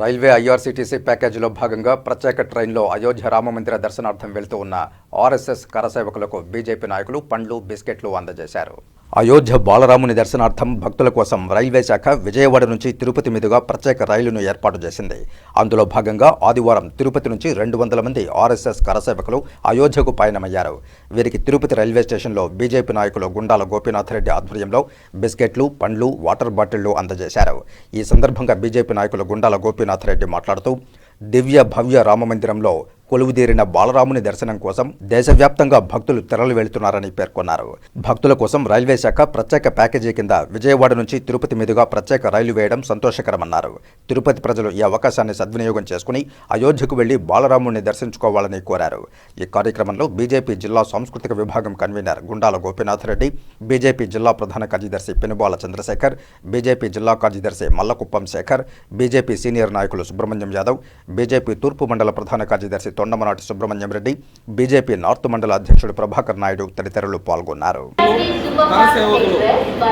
Railway IRCTC ప్యాకేజీలో భాగంగా ప్రత్యేక ట్రైన్లో అయోధ్య రామమందిర దర్శనార్థం వెళ్తూ ఉన్న ఆర్ఎస్ఎస్ కరసేవకులకు బీజేపీ నాయకులు పండ్లు బిస్కెట్లు అందజేశారు. అయోధ్య బాలరాముని దర్శనార్థం భక్తుల కోసం రైల్వే శాఖ విజయవాడ నుంచి తిరుపతి మీదుగా ప్రత్యేక రైలును ఏర్పాటు చేసింది. అందులో భాగంగా ఆదివారం తిరుపతి నుంచి రెండు వందల మంది ఆర్ఎస్ఎస్ కరసేవకులు అయోధ్యకు పయనమయ్యారు. వీరికి తిరుపతి రైల్వే స్టేషన్లో బీజేపీ నాయకులు గుండాల గోపీనాథ్ రెడ్డి ఆధ్వర్యంలో బిస్కెట్లు పండ్లు వాటర్ బాటిళ్ళు అందజేశారు. ఈ సందర్భంగా బీజేపీ నాయకులు గుండాల గోపీనాథ్ రెడ్డి మాట్లాడుతూ దివ్య భవ్య రామమందిరంలో కొలువుదీరిన బాలరాముని దర్శనం కోసం దేశవ్యాప్తంగా భక్తులు తరలి వెళుతున్నారని పేర్కొన్నారు. భక్తుల కోసం రైల్వే శాఖ ప్రత్యేక ప్యాకేజీ కింద విజయవాడ నుంచి తిరుపతి మీదుగా ప్రత్యేక రైలు వేయడం సంతోషకరమన్నారు. తిరుపతి ప్రజలు ఈ అవకాశాన్ని సద్వినియోగం చేసుకుని అయోధ్యకు వెళ్ళి బాలరాముని దర్శించుకోవాలని కోరారు. ఈ కార్యక్రమంలో బీజేపీ జిల్లా సాంస్కృతిక విభాగం కన్వీనర్ గుండాల గోపీనాథ్ రెడ్డి బీజేపీ జిల్లా ప్రధాన కార్యదర్శి పెనుబాల చంద్రశేఖర్ బీజేపీ జిల్లా కార్యదర్శి మల్లకుప్పం శేఖర్ బీజేపీ సీనియర్ నాయకులు సుబ్రహ్మణ్యం యాదవ్ బీజేపీ తూర్పు మండల ప్రధాన కార్యదర్శి తొండమనాటి సుబ్రహ్మణ్యం రెడ్డి బీజేపీ నార్త్ మండల అధ్యక్షుడు ప్రభాకర్ నాయుడు తదితరులు పాల్గొన్నారు.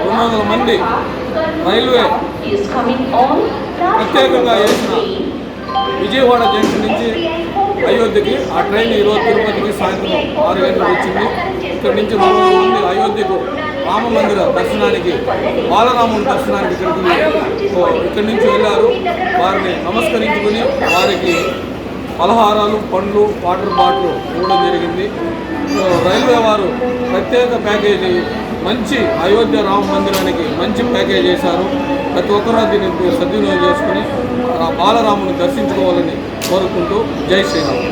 రెండు మంది రైల్వే ప్రత్యేకంగా విజయవాడ జంక్షన్ నుంచి అయోధ్యకి ఆ ట్రైన్ ఈరోజు తిరుపతికి సాయంత్రం ఆరు గంటలకు వచ్చింది. ఇక్కడి నుంచి రెండు వందల మంది అయోధ్యకు రామ మందిర దర్శనానికి బాలరాముని దర్శనానికి ఇక్కడికి ఇక్కడి నుంచి వెళ్ళారు. వారిని నమస్కరించుకుని వారికి పలహారాలు పండ్లు వాటర్ బాటిల్ ఇవ్వడం జరిగింది. రైల్వే వారు ప్రత్యేక ప్యాకేజీ మంచి అయోధ్య రామ మందిరానికి మంచి ప్యాకేజ్ చేశారు. ప్రతి ఒక్కరూ దీన్ని సద్వినియోగం చేసుకుని బాలరాముని దర్శించుకోవాలని కోరుకుంటూ జై శ్రీరామ్.